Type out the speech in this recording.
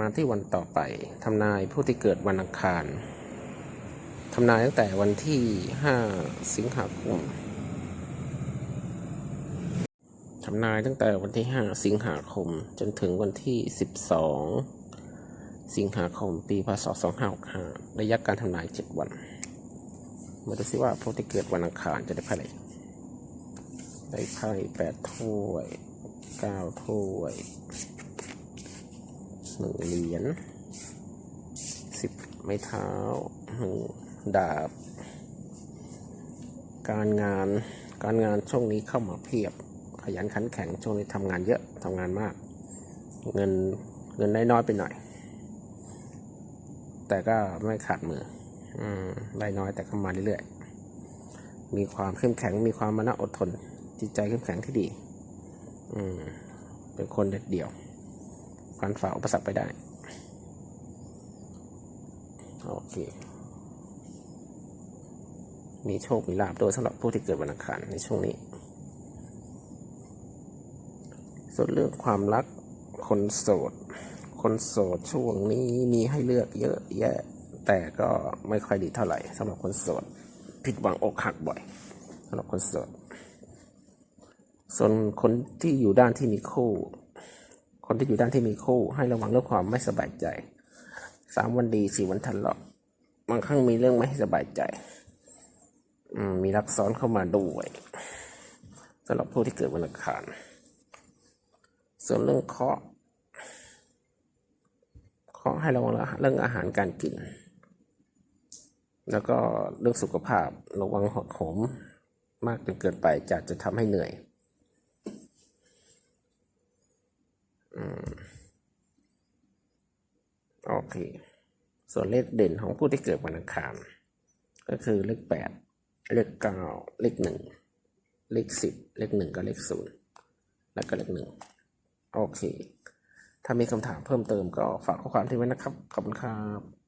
มาที่วันต่อไปทำนายผู้ที่เกิดวันอังคารทำนายตั้งแต่วันที่ 5 สิงหาคมทำนายตั้งแต่วันที่ 5 สิงหาคม จนถึงวันที่ 12 สิงหาคม ปีพศ2565ระยะการทำนาย 7 วัน มาดูซิว่าผู้ที่เกิดวันอังคารจะได้ไพ่อะไรได้ไพ่แปดถ้วยเก้าถ้วย หนึ่งเหรียญสิบไม้เท้าหนึ่งดาบ การงานการงานช่วงนี้เข้ามาเพียบ ขยันขันแข็งช่วงนี้ทำงานเยอะทำงานมาก เงินเงินได้น้อยไปหน่อย แต่ก็ไม่ขาดมืออืมได้น้อยแต่เข้ามาเรื่อยๆมีความเข้มแข็งมีความมานะอดทน จิตใจเข้มแข็งที่ดี อืมเป็นคนเด็ดเดี่ยว ฟันฝ่าอุปสรรคไปได้ โอเค มีโชค มีลาบโดยสำหรับผู้ที่เกิดวันอังคารในช่วงนี้ ส่วนเรื่องความรักคนโสด คนโสดช่วงนี้มีให้เลือกเยอะแยะ แต่ก็ไม่ค่อยดีเท่าไหร่สำหรับคนโสด ผิดหวังอกหักบ่อยสำหรับคนโสด ส่วนคนที่อยู่ด้านที่มีคู่ คนที่อยู่ด้านที่มีคู่ให้ระวังเรื่องความไม่สบายใจสามวันดีสี่วันทะเลาะบางครั้งมีเรื่องไม่สบายใจมมีรักซ้อนเข้ามาด้วยสำหรับผู้ที่เกิดวันอังคารส่วนเรื่องเคราะห์เคราะห์ให้ระวังเรื่องอาหารการกิน แล้วก็เรื่องสุขภาพระวังหดโหมมากจนเกินไปจะจะทำให้เหนื่อย อืม โอเค ส่วนเลขเด่นของผู้ที่เกิดวันอังคาร ก็คือเลขแปดเลขเก้าเลขหนึ่งเลขสิบเลขหนึ่งกับเลขศูนย์แล้วก็เลขหนึ่งโอเค ถ้ามีคำถามเพิ่มเติมก็ฝากข้อความที่ไว้นะครับ ขอบคุณครับ